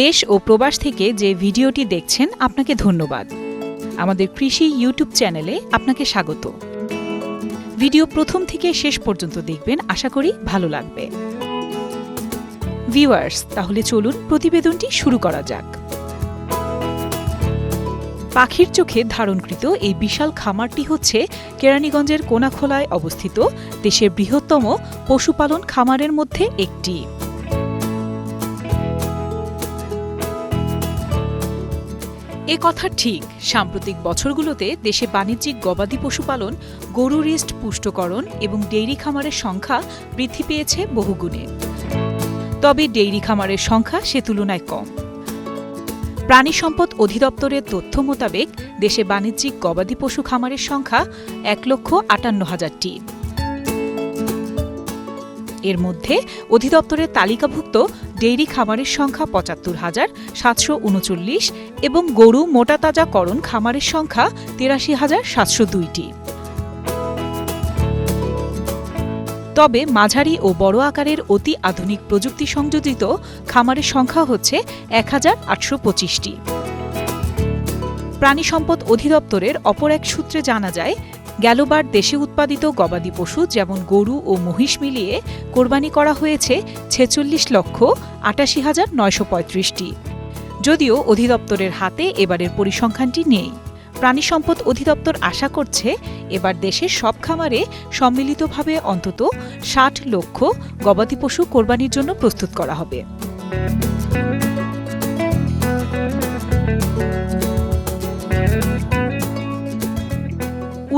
দেশ ও প্রবাস থেকে যে ভিডিওটি দেখছেন, আপনাকে ধন্যবাদ। আমাদের কৃষি ইউটিউব চ্যানেলে আপনাকে স্বাগত। ভিডিও প্রথম থেকে শেষ পর্যন্ত দেখবেন, আশা করি ভালো লাগবে। ভিউয়ার্স, তাহলে চলুন প্রতিবেদনটি শুরু করা যাক। পাখির চোখে ধারণকৃত এই বিশাল খামারটি হচ্ছে কেরানীগঞ্জের কোনাখোলায় অবস্থিত দেশের বৃহত্তম পশুপালন খামারের মধ্যে একটি। এ কথা ঠিক। সাম্প্রতিক বছরগুলোতে দেশে বাণিজ্যিক গবাদি পশুপালন, গরু রেস্ট পুষ্টকরণ এবং ডেইরি খামারের সংখ্যা বৃদ্ধি পেয়েছে বহুগুণে। তবে ডেইরি খামারের সংখ্যা সে তুলনায় কম। প্রাণী সম্পদ অধিদপ্তরের তথ্য মোতাবেক দেশে বাণিজ্যিক গবাদি পশু খামারের সংখ্যা এক লক্ষ আটান্ন হাজারটি। এর মধ্যে অধিদপ্তরের তালিকাভুক্ত ডেইরি খামারের সংখ্যা পঁচাত্তর হাজার সাতশো উনচল্লিশ এবং গরু মোটাতাজাকরণ খামারের সংখ্যা তিরাশি হাজার সাতশো দুইটি। তবে মাঝারি ও বড় আকারের অতি আধুনিক প্রযুক্তি সংযোজিত খামারের সংখ্যা হচ্ছে এক হাজার আটশো পঁচিশটি। প্রাণী সম্পদ অধিদপ্তরের অপর এক সূত্রে জানা যায় গেলবার দেশে উৎপাদিত গবাদি পশু যেমন গরু ও মহিষ মিলিয়ে কোরবানি করা হয়েছে ছেচল্লিশ লক্ষ আটাশি হাজার নয়শো পঁয়ত্রিশটি। যদিও অধিদপ্তরের হাতে এবারের পরিসংখ্যানটি নেই। প্রাণী সম্পদ অধিদপ্তর আশা করছে এবার দেশের সব খামারে সম্মিলিতভাবে অন্তত ষাট লক্ষ গবাদি পশু কোরবানির জন্য প্রস্তুত করা হবে।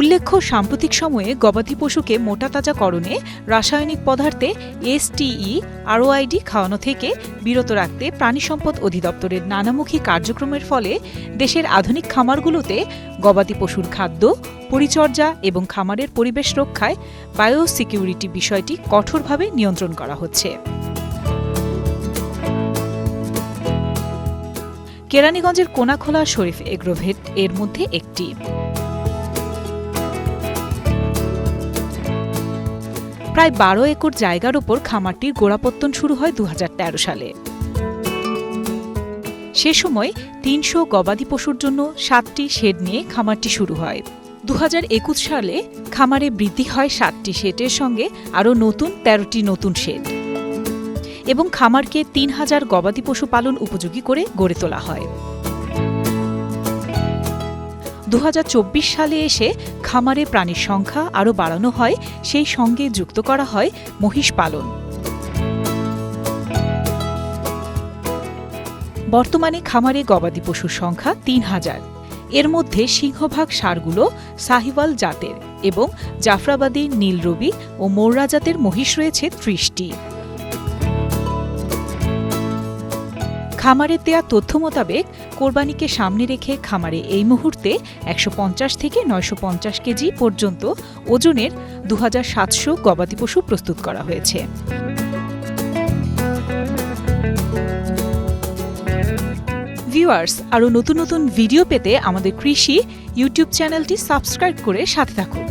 উল্লেখ্য, সাম্প্রতিক সময়ে গবাদি পশুকে মোটাতাজাকরণে রাসায়নিক পদার্থে এসটিই আরওআইডি খাওয়ানো থেকে বিরত রাখতে প্রাণী সম্পদ অধিদপ্তরের নানামুখী কার্যক্রমের ফলে দেশের আধুনিক খামারগুলোতে গবাদি পশুর খাদ্য, পরিচর্যা এবং খামারের পরিবেশ রক্ষায় বায়োসিকিউরিটি বিষয়টি কঠোরভাবে নিয়ন্ত্রণ করা হচ্ছে। কেরানীগঞ্জের কোনাখোলা শরীফ এগ্রোভেট এর মধ্যে একটি। প্রায় বারো একর জায়গার ওপর খামারটির গোড়াপত্তন শুরু হয় দু হাজার তেরো সালে। সে সময় তিনশো গবাদি পশুর জন্য সাতটি শেড নিয়ে খামারটি শুরু হয়। দু হাজার একুশ সালে খামারে বৃদ্ধি হয় সাতটি শেডের সঙ্গে আরও নতুন তেরোটি নতুন শেড এবং খামারকে তিন হাজার গবাদি পশু পালন উপযোগী করে গড়ে তোলা হয়। দু হাজার চব্বিশ সালে এসে খামারে প্রাণীর সংখ্যা আরও বাড়ানো হয়, সেই সঙ্গে যুক্ত করা হয় মহিষ পালন। বর্তমানে খামারে গবাদি পশুর সংখ্যা তিন হাজার। এর মধ্যে সিংহভাগ সারগুলো সাহিওয়াল জাতের এবং জাফরাবাদী, নীলরবি ও মোররা জাতের মহিষ রয়েছে ত্রিশটি। খামারের দেয়া তথ্য মোতাবেক কোরবানিকে সামনে রেখে খামারে এই মুহূর্তে একশো পঞ্চাশ থেকে নয়শো পঞ্চাশ কেজি পর্যন্ত ওজনের দু গবাদি পশু প্রস্তুত করা হয়েছে। ভিউয়ার্স, আরও নতুন নতুন ভিডিও পেতে আমাদের কৃষি ইউটিউব চ্যানেলটি সাবস্ক্রাইব করে সাথে থাকুন।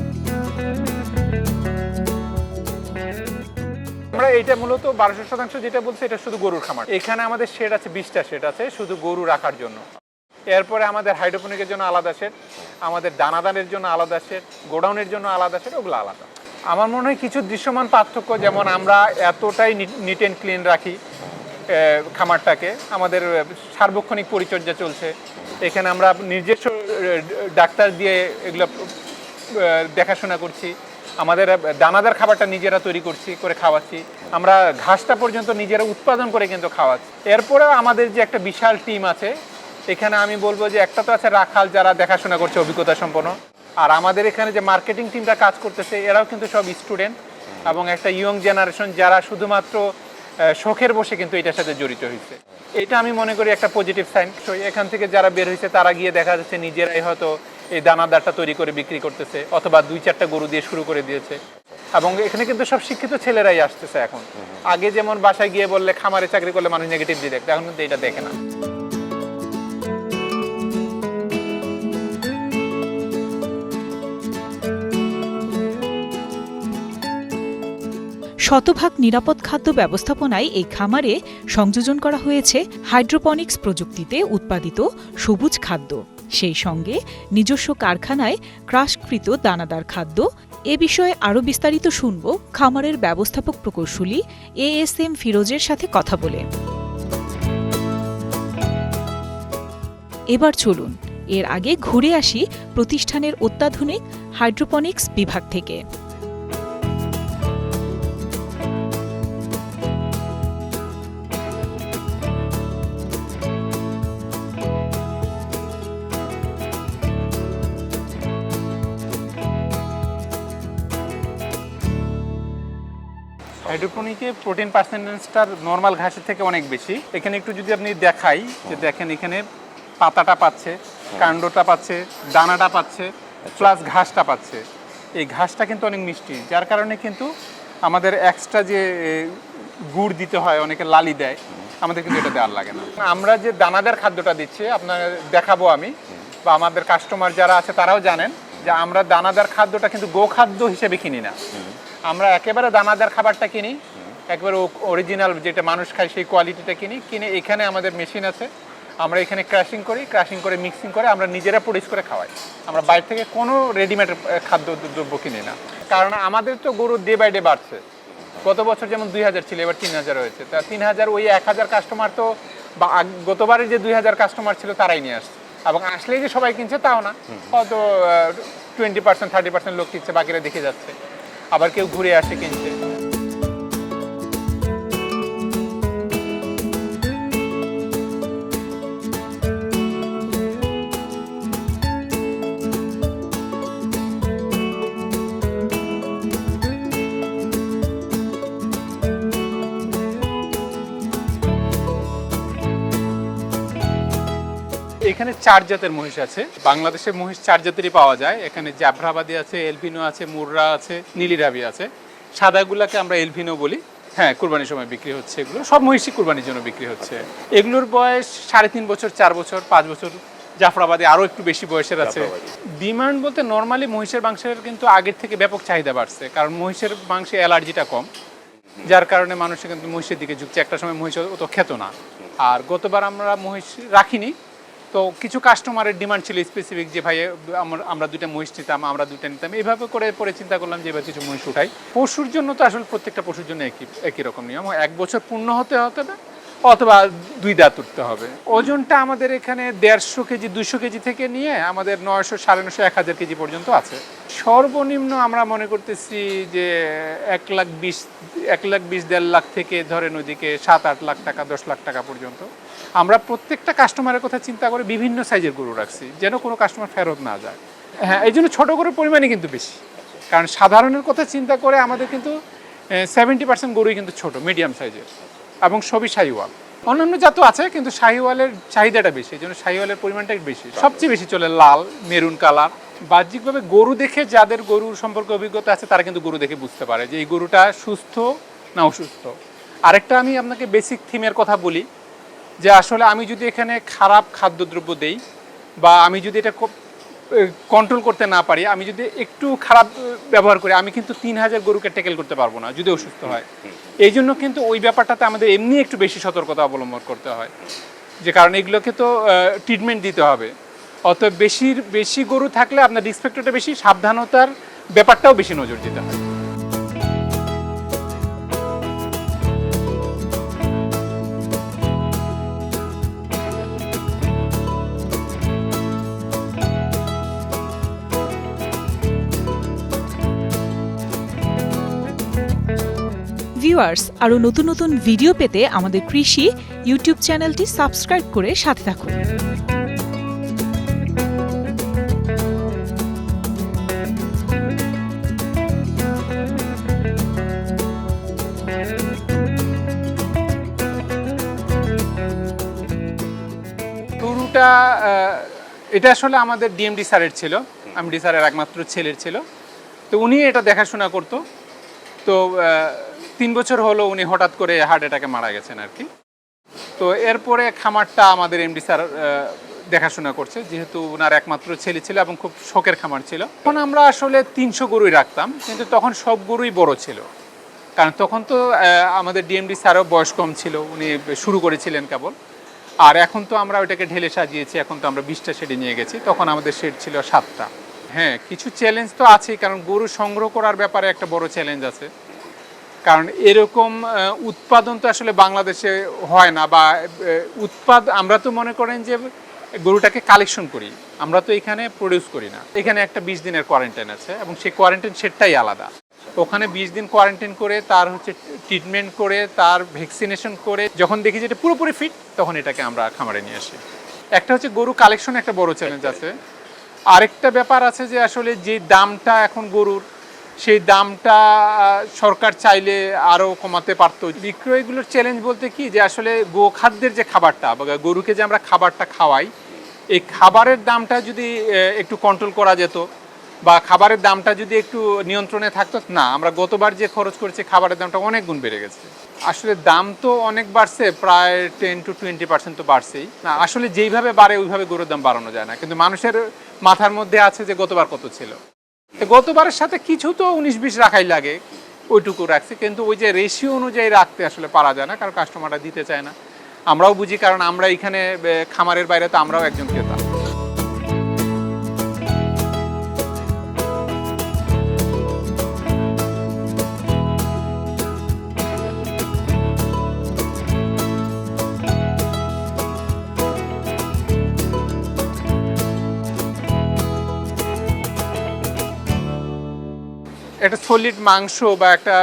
আমরা এইটা মূলত বারোশো শতাংশ যেটা বলছি, এটা শুধু গরুর খামার। এখানে আমাদের শেড আছে, বিশটা শেড আছে, শুধু গরু রাখার জন্য। এরপরে আমাদের হাইড্রোপনিকের জন্য আলাদা শেড, আমাদের দানাদানের জন্য আলাদা শেড, গোডাউনের জন্য আলাদা শেড, ওগুলো আলাদা। আমার মনে হয় কিছু দৃশ্যমান পার্থক্য, যেমন আমরা এতটাই নিট অ্যান্ড ক্লিন রাখি খামারটাকে। আমাদের সার্বক্ষণিক পরিচর্যা চলছে। এখানে আমরা নিজস্ব ডাক্তার দিয়ে এগুলো দেখাশোনা করছি। আমাদের দানাদার খাবারটা নিজেরা তৈরি করছি, করে খাওয়াচ্ছি। আমরা ঘাসটা পর্যন্ত নিজেরা উৎপাদন করে কিন্তু খাওয়াচ্ছি। এরপরেও আমাদের যে একটা বিশাল টিম আছে, এখানে আমি বলব যে একটা তো আছে রাখাল, যারা দেখাশোনা করছে অভিজ্ঞতা সম্পন্ন। আর আমাদের এখানে যে মার্কেটিং টিমটা কাজ করতেছে, এরাও কিন্তু সব স্টুডেন্ট এবং একটা ইয়ং জেনারেশন যারা শুধুমাত্র শখের বসে কিন্তু এটার সাথে জড়িত হয়েছে। এটা আমি মনে করি একটা পজিটিভ সাইন এখান থেকে যারা বের হয়েছে, তারা গিয়ে দেখা যাচ্ছে নিজেরাই হয়তো এই দানাদারটা তৈরি করে বিক্রি করতেছে, অথবা দুই চারটা গরু দিয়ে শুরু করে দিয়েছে। এবং এখানে কিন্তু সব শিক্ষিত ছেলেরাই আসতেছে এখন। আগে যেমন বাসায় গিয়ে বললে খামারে চাকরি করলে মানুষ নেগেটিভ দিয়ে দেখতো, এখন কিন্তু এটা দেখে না। শতভাগ নিরাপদ খাদ্য ব্যবস্থাপনায় এই খামারে সংযোজন করা হয়েছে হাইড্রোপনিক্স প্রযুক্তিতে উৎপাদিত সবুজ খাদ্য। সেই সঙ্গে নিজস্ব কারখানায় ক্রাশকৃত দানাদার খাদ্য, এ বিষয়ে আরও বিস্তারিত শুনব খামারের ব্যবস্থাপক প্রকৌশলী এ এস এম ফিরোজের সাথে কথা বলে। এবার চলুন, এর আগে ঘুরে আসি প্রতিষ্ঠানের অত্যাধুনিক হাইড্রোপনিক্স বিভাগ থেকে। হাইড্রোপনিকে প্রোটিন পার্সেন্টেজটা নর্মাল ঘাসের থেকে অনেক বেশি। এখানে একটু যদি আপনি দেখাই যে দেখেন এখানে পাতাটা পাচ্ছে কাণ্ডটা পাচ্ছে দানাটা পাচ্ছে প্লাস ঘাসটা পাচ্ছে। এই ঘাসটা কিন্তু অনেক মিষ্টি যার কারণে কিন্তু আমাদের এক্সট্রা যে গুড় দিতে হয় অনেকে লালি দেয় আমাদের কিন্তু এটা দেওয়ার লাগে না। আমরা যে দানাদার খাদ্যটা দিচ্ছি আপনার দেখাবো আমি বা আমাদের কাস্টমার যারা আছে তারাও জানেন যে আমরা দানাদার খাদ্যটা কিন্তু গোখাদ্য হিসেবে কিনি না। আমরা একেবারে দানাদার খাবারটা কিনি একবারে অরিজিনাল যেটা মানুষ খায় সেই কোয়ালিটিটা কিনি কিনে এখানে আমাদের মেশিন আছে। আমরা এখানে ক্রাশিং করি ক্রাশিং করে মিক্সিং করে আমরা নিজেরা প্রডিউস করে খাওয়াই। আমরা বাইরে থেকে কোনো রেডিমেড খাদ্য দ্রব্য কিনি না। কারণ আমাদের তো গরু ডে বাই ডে বাড়ছে। গত বছর যেমন দুই হাজার ছিল এবার তিন হাজার হয়েছে। তা তিন হাজার ওই এক হাজার কাস্টমার তো বা গতবারে যে দুই হাজার কাস্টমার ছিল তারাই নিয়ে আসছে। এবং আসলেই যে সবাই কিনছে তাও না। হয়তো টোয়েন্টি পার্সেন্ট থার্টি পার্সেন্ট লোক কিনছে বাকিরা দেখে যাচ্ছে। আবার কেউ ঘুরে আসে কিনছে এখানে চার জাতের মহিষ আছে। বাংলাদেশের মহিষ চার জাতেরই পাওয়া যায়। এখানে জাফরাবাদী আছে এলভিনো আছে মুররা আছে নীলিরাবি আছে। সাদাগুলাকে আমরা এলভিনো বলি। হ্যাঁ কুরবানির সময় বিক্রি হচ্ছে এগুলো। সব মহিষই কুরবানির জন্য বিক্রি হচ্ছে। এগুলোর বয়স সাড়ে তিন বছর চার বছর পাঁচ বছর। জাফরাবাদী আরও একটু বেশি বয়সের আছে। ডিমান্ড বলতে নর্মালি মহিষের মাংসের কিন্তু আগের থেকে ব্যাপক চাহিদা বাড়ছে। কারণ মহিষের মাংসে অ্যালার্জিটা কম। যার কারণে মানুষ কিন্তু মহিষের দিকে ঝুঁকছে। একটা সময় মহিষ অত খেত না। আর গতবার আমরা মহিষ রাখিনি। তো কিছু কাস্টমারের ডিমান্ড ছিল স্পেসিফিক যে, ভাই আমরা দুইটা মহিষ নিতাম, আমরা দুইটা নিতাম। এইভাবে করে পরে চিন্তা করলাম যে, এবার কিছু মহিষ উঠাই। পশুর জন্য তো আসলে প্রত্যেকটা পশুর জন্য একই একই রকম নিয়ম। এক বছর পূর্ণ হতে হতে অথবা দুই দাঁত উঠতে হবে। ওজনটা আমাদের এখানে দেড়শো কেজি দুশো কেজি থেকে নিয়ে আমাদের নয়শো, সাড়ে নশো এক হাজার কেজি পর্যন্ত আছে। সর্বনিম্ন আমরা মনে করতেছি যে এক লাখ বিশ, এক লাখ বিশ, দেড় লাখ থেকে ধরেন ওইদিকে সাত, আট লাখ টাকা, দশ লাখ টাকা পর্যন্ত। আমরা প্রত্যেকটা কাস্টমারের কথা চিন্তা করে বিভিন্ন সাইজের গরু রাখছি, যেন কোনো কাস্টমার ফেরত না যায়। হ্যাঁ এই জন্য ছোটো গরুর পরিমাণই কিন্তু বেশি। কারণ সাধারণের কথা চিন্তা করে আমাদের কিন্তু সেভেন্টি পার্সেন্ট গরুই কিন্তু ছোট মিডিয়াম সাইজের এবং সবই শাহিওয়াল অন্যান্য জাত আছে, কিন্তু শাহিওয়ালের চাহিদাটা বেশি, এই জন্য শাহিওয়ালের পরিমাণটা বেশি। সবচেয়ে বেশি চলে লাল, মেরুন কালার। বাহ্যিকভাবে গরু দেখে যাদের গরুর সম্পর্কে অভিজ্ঞতা আছে, তারা কিন্তু গরু দেখে বুঝতে পারে যে এই গরুটা সুস্থ না অসুস্থ। আরেকটা আমি আপনাকে বেসিক থিমের কথা বলি, যে আসলে আমি যদি এখানে খারাপ খাদ্যদ্রব্য দেই বা আমি যদি এটা কন্ট্রোল করতে না পারি আমি যদি একটু খারাপ ব্যবহার করি আমি কিন্তু তিন হাজার গরুকে ট্যাকেল করতে পারব না যদি অসুস্থ হয়। এই জন্য কিন্তু ওই ব্যাপারটাতে আমাদের এমনি একটু বেশি সতর্কতা অবলম্বন করতে হয়। যে কারণ এগুলোকে তো ট্রিটমেন্ট দিতে হবে। অত বেশির বেশি গরু থাকলে আপনার রিসপেক্টটা বেশি সাবধানতার ব্যাপারটাও বেশি নজর দিতে হয়। ভিউয়ার্স আরও নতুন নতুন ভিডিও পেতে আমাদের কৃষি ইউটিউব চ্যানেলটি সাবস্ক্রাইব করে সাথে থাকুন। গরুটা এটা আসলে আমাদের ডিএমডি স্যারের ছিল। এমডি স্যারের একমাত্র ছেলের ছিল। তো উনি এটা দেখাশোনা করতো। তো তিন বছর হলো উনি হঠাৎ করে হার্ট অ্যাটাকে মারা গেছেন আর কি। তো এরপরে খামারটা আমাদের এমডি স্যার দেখাশোনা করছে। যেহেতু ওনার একমাত্র ছেলে ছিল এবং খুব শখের খামার ছিল। তখন আমরা আসলে তিনশো গরুই রাখতাম, কিন্তু তখন সব গরুই বড় ছিল। কারণ তখন তো আমাদের ডিএমডি স্যারও বয়স কম ছিল, উনি শুরু করেছিলেন কেবল। আর এখন তো আমরা ওইটাকে ঢেলে সাজিয়েছি, এখন তো আমরা বিশটা শেডে নিয়ে গেছি, তখন আমাদের শেড ছিল সাতটা। হ্যাঁ কিছু চ্যালেঞ্জ তো আছেই, কারণ গরু সংগ্রহ করার ব্যাপারে একটা বড় চ্যালেঞ্জ আছে। কারণ এরকম উৎপাদন তো আসলে বাংলাদেশে হয় না বা উৎপাদ, আমরা তো মনে করেন যে গরুটাকে কালেকশন করি, আমরা তো এখানে প্রডিউস করি না। এখানে একটা বিশ দিনের কোয়ারেন্টাইন আছে এবং সেই কোয়ারেন্টাইন সেটটাই আলাদা। ওখানে বিশ দিন কোয়ারেন্টাইন করে তার হচ্ছে ট্রিটমেন্ট করে, তার ভ্যাকসিনেশন করে, যখন দেখি যে এটা পুরোপুরি ফিট তখন এটাকে আমরা খামারে নিয়ে আসি। একটা হচ্ছে গরু কালেকশন একটা বড় চ্যালেঞ্জ আছে। আরেকটা ব্যাপার আছে যে আসলে যে দামটা এখন গরুর সেই দামটা সরকার চাইলে আরও কমাতে পারতো। বিক্রয়গুলোর চ্যালেঞ্জ বলতে কি যে আসলে গোখাদ্যের যে খাবারটা গরুকে যে আমরা খাবারটা খাওয়াই, এই খাবারের দামটা যদি একটু কন্ট্রোল করা যেত বা খাবারের দামটা যদি একটু নিয়ন্ত্রণে থাকতো, না, আমরা গতবার যে খরচ করেছি, খাবারের দামটা অনেক গুণ বেড়ে গেছে। আসলে দাম তো অনেক বাড়ছে, প্রায় টেন টু টোয়েন্টি পার্সেন্ট তো বাড়ছেই। না, আসলে যেইভাবে বাড়ে, ওইভাবে গরুর দাম বাড়ানো যায় না। কিন্তু মানুষের মাথার মধ্যে আছে যে গতবার কত ছিল। গতবারের সাথে কিছু তো উনিশ বিশ রাখাই লাগে, ওইটুকু রাখছি, কিন্তু ওই যে রেশিও অনুযায়ী রাখতে আসলে পারা যায় না, কারণ কাস্টমাররা দিতে চায় না। আমরাও বুঝি, কারণ আমরা এখানে খামারের বাইরে তো আমরাও একজন ক্রেতা। সলিড মাংস বা একটা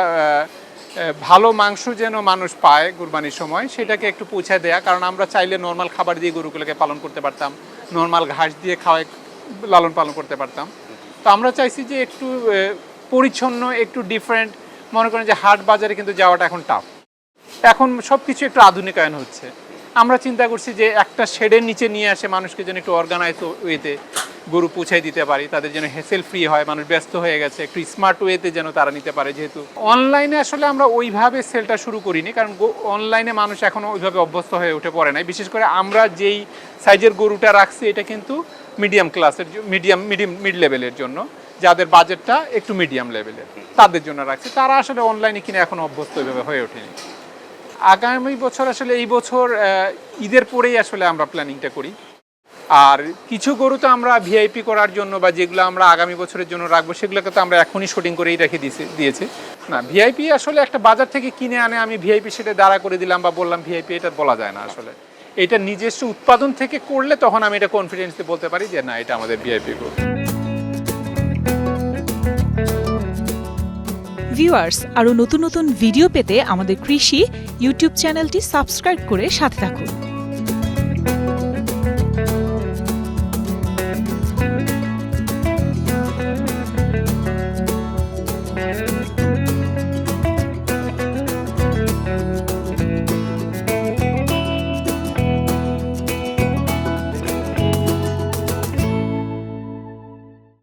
ভালো মাংস যেন মানুষ পায় কুরবানির সময়, সেটাকে একটু পৌঁছায় দেয়া। কারণ আমরা চাইলে নর্মাল খাবার দিয়ে গরুগুলোকে পালন করতে পারতাম নর্মাল ঘাস দিয়ে খাওয়াই লালন পালন করতে পারতাম। তো আমরা চাইছি যে একটু পরিচ্ছন্ন, একটু ডিফারেন্ট মনে করেন যে হাট বাজারে কিন্তু যাওয়াটা এখন টাফ এখন সব কিছু একটু আধুনিকায়ন হচ্ছে। আমরা চিন্তা করছি যে একটা শেডের নিচে নিয়ে আসে মানুষকে যেন একটু অর্গানাইজ ওয়েতে গরু পৌঁছাই দিতে পারি, তাদের যেন হেসেল ফ্রি হয়, মানুষ ব্যস্ত হয়ে গেছে, একটু স্মার্ট ওয়েতে যেন তারা নিতে পারে যেহেতু। অনলাইনে আসলে আমরা ওইভাবে সেলটা শুরু করিনি, কারণ অনলাইনে মানুষ এখনও ওইভাবে অভ্যস্ত হয়ে উঠে পড়ে নাই। বিশেষ করে আমরা যেই সাইজের গরুটা রাখছি, এটা কিন্তু মিডিয়াম ক্লাসের মিডিয়াম মিডিয়াম মিড লেভেলের জন্য। যাদের বাজেটটা একটু মিডিয়াম লেভেলের তাদের জন্য রাখছি। তারা আসলে অনলাইনে কিনে এখনও অভ্যস্ত ওইভাবে হয়ে ওঠেনি। আগামী বছর আসলে এই বছর ঈদের পরেই আসলে আমরা প্ল্যানিংটা করি। আর কিছু গরু তো আমরা ভিআইপি করার জন্য বা যেগুলো আমরা আগামী বছরের জন্য রাখব, সেগুলোকে তো আমরা এখনই শুটিং করেই রেখে দিয়েছি দিয়েছি। না ভিআইপি আসলে একটা বাজার থেকে কিনে আনে, আমি ভিআইপি সেটা দাঁড়া করে দিলাম বা বললাম ভিআইপি এটা বলা যায় না আসলে। এটা নিজস্ব উৎপাদন থেকে করলে তখন আমি এটা কনফিডেন্স বলতে পারি যে না, এটা আমাদের ভিআইপি গরু। ভিউয়ার্স আরও নতুন নতুন ভিডিও পেতে আমাদের কৃষি ইউটিউব চ্যানেলটি সাবস্ক্রাইব করে সাথে থাকুন।